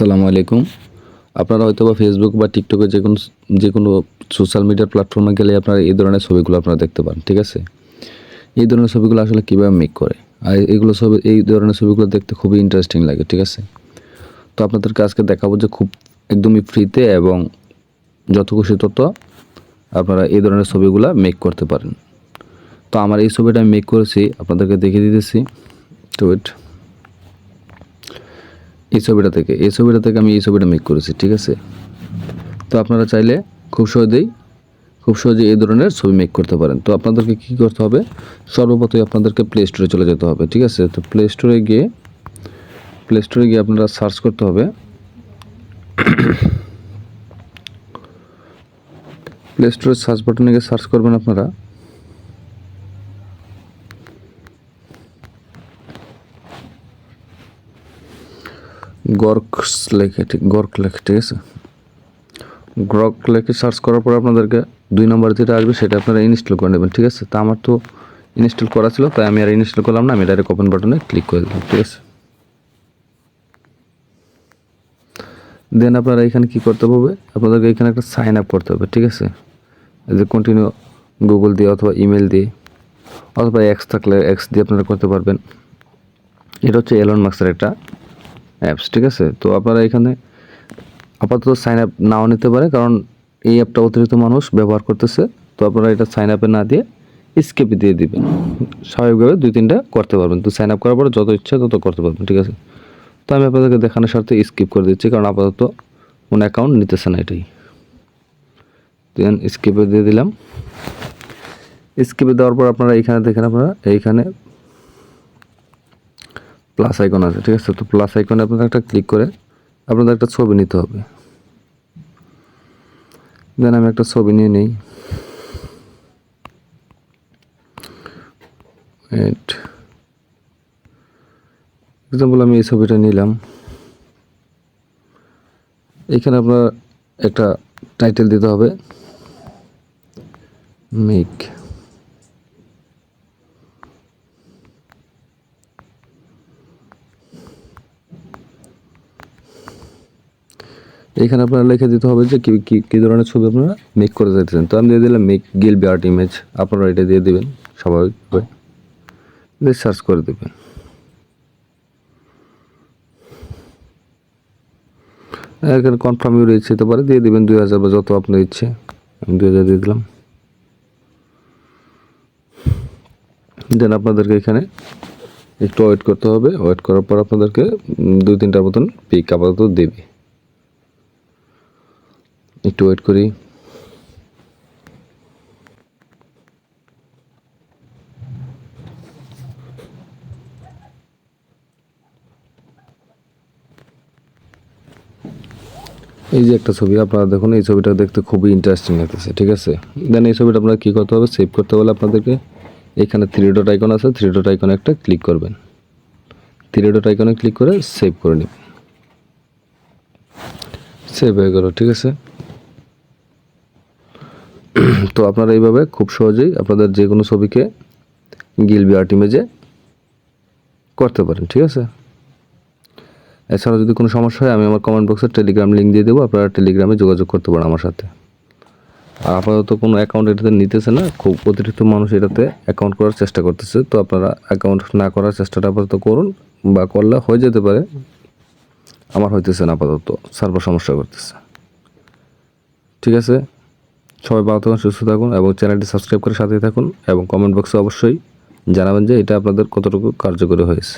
আসসালামু আলাইকুম। আপনারা হয়তো বা ফেসবুক বা টিকটকে যে কোনো যে কোনো সোশ্যাল মিডিয়ার প্ল্যাটফর্মে গেলে আপনারা এই ধরনের ছবিগুলো আপনারা দেখতে পান, ঠিক আছে? এই ধরনের ছবিগুলো আসলে কীভাবে মেক করে? আর এগুলো ছবি, এই ধরনের ছবিগুলো দেখতে খুবই ইন্টারেস্টিং লাগে, ঠিক আছে? তো আপনাদেরকে আজকে দেখাবো যে খুব একদমই ফ্রিতে এবং যত খুশি তত আপনারা এই ধরনের ছবিগুলো মেক করতে পারেন। তো আমার এই ছবিটা আমি মেক করেছি, আপনাদেরকে দেখিয়ে দিতেছি। তো ওয়েট এই ছবিটা থেকে, এই ছবিটা থেকে আমি এই ছবিটা মেক করেছি, ঠিক আছে? তো আপনারা চাইলে খুব সহজেই খুব সহজেই এই ধরনের ছবি মেক করতে পারেন। তো আপনাদেরকে কী করতে হবে? সর্বপ্রথমে আপনাদেরকে প্লে স্টোরে চলে যেতে হবে, ঠিক আছে? তো প্লে স্টোরে গিয়ে প্লে স্টোরে গিয়ে আপনারা সার্চ করতে হবে। প্লে স্টোরে সার্চ বাটনে গিয়ে সার্চ করবেন আপনারা। গর্কস লেখে ঠিক গর্ক লেখে ঠিক আছে? গ্রক লেখে সার্চ করার পর আপনাদেরকে দুই নম্বর যেটা আসবে সেটা আপনারা ইনস্টল করে নেবেন, ঠিক আছে? তা আমার তো ইনস্টল করা ছিল, তাই আমি আর ইনস্টল করলাম না, আমি ডাইরেক্ট ওপেন বাটনে ক্লিক করে দিলাম, ঠিক আছে? দেন আপনারা এখানে কি করতে হবে? আপনাদেরকে এখানে একটা সাইন আপ করতে হবে, ঠিক আছে? যে কন্টিনিউ গুগল দিয়ে অথবা ইমেল দিয়ে, অথবা এক্স থাকলে এক্স দিয়ে আপনারা করতে পারবেন। এটা হচ্ছে এলন মার্কসের একটা অ্যাপস ঠিক আছে? তো আপনারা এখানে আপাতত সাইন আপ নাও নিতে পারে, কারণ এই অ্যাপটা অতিরিক্ত মানুষ ব্যবহার করতেছে। তো আপনারা এটা সাইন আপে না দিয়ে স্কেপে দিয়ে দিবেন। স্বাভাবিকভাবে দুই তিনটা করতে পারবেন। তো সাইন আপ করার পরে যত ইচ্ছা তত করতে পারবেন, ঠিক আছে? তো আমি আপনাদেরকে দেখানোর স্বার্থে স্কিপ করে দিচ্ছি, কারণ আপাতত কোনো অ্যাকাউন্ট নিতেছে না এটাই। দেন স্কিপে দিয়ে দিলাম। স্কিপে দেওয়ার পর আপনারা এইখানে দেখেন আপনারা, এইখানে প্লাস আইকন আছে, ঠিক আছে? তো প্লাস আইকনে আপনাদের একটা ক্লিক করে আপনাদের একটা ছবি নিতে হবে। দেন আমি একটা ছবি নিয়ে নিই। এক্সাম্পল আমি এই ছবিটা নিলাম। এখানে আপনার একটা টাইটেল দিতে হবে। মেক এখানে আপনারা লিখে দিতে হবে যে কী কী কী ধরনের ছবি আপনারা মেক করে যেতেছেন তো আমি দিয়ে দিলাম মেক গিল বিআর্ট ইমেজ আপনারা এটা দিয়ে দেবেন স্বাভাবিকভাবে দিয়ে সার্চ করে দেবেন। এখানে কনফার্ম ইউর ইচ্ছে হতে পারে, দিয়ে দেবেন দুই হাজার বা যত আপনার ইচ্ছে। আমি দুই হাজার দিয়ে দিলাম। দেন আপনাদেরকে এখানে একটু ওয়েট করতে হবে। ওয়েট করার পর আপনাদেরকে দুই তিনটার মতন পিক আপাতত দেবে একটু ওয়েট করি। এই যে একটা ছবি, আপনারা দেখুন, এই ছবিটা দেখতে খুবই ইন্টারেস্টিং লাগতেছে, ঠিক আছে? দেন এই ছবিটা আপনারা কী করতে হবে? সেভ করতে হলে আপনাদেরকে এখানে থ্রি ডট আইকন আছে থ্রি ডট আইকনে একটা ক্লিক করবেন। থ্রি ডট আইকনে ক্লিক করে সেভ করে নেবেন সেভ হয়ে গেল, ঠিক আছে? তো আপনারা এইভাবে খুব সহজেই আপনাদের যে কোনো ছবিকে গিলবি আর্ট ইমেজে করতে পারেন, ঠিক আছে? এছাড়াও যদি কোনো সমস্যা হয়, আমি আমার কমেন্ট বক্সে টেলিগ্রাম লিঙ্ক দিয়ে দেবো, আপনারা টেলিগ্রামে যোগাযোগ করতে পারেন আমার সাথে। আর আপাতত কোনো অ্যাকাউন্ট এটাতে নিতেছে না, খুব অতিরিক্ত মানুষ এটাতে অ্যাকাউন্ট করার চেষ্টা করতেছে, তো আপনারা অ্যাকাউন্ট না করার চেষ্টাটা আপাতত করুন, বা করলে হয়ে যেতে পারে, আমার হইতেছে না আপাতত সার্ভার সমস্যা করতেছে। ঠিক আছে? সবাই ভালো থাকুন, সুস্থ থাকুন এবং চ্যানেলটি সাবস্ক্রাইব করে সাথে থাকুন এবং কমেন্ট বক্সে অবশ্যই জানাবেন যে এটা আপনাদের কতটুকু কার্যকরী হয়েছে।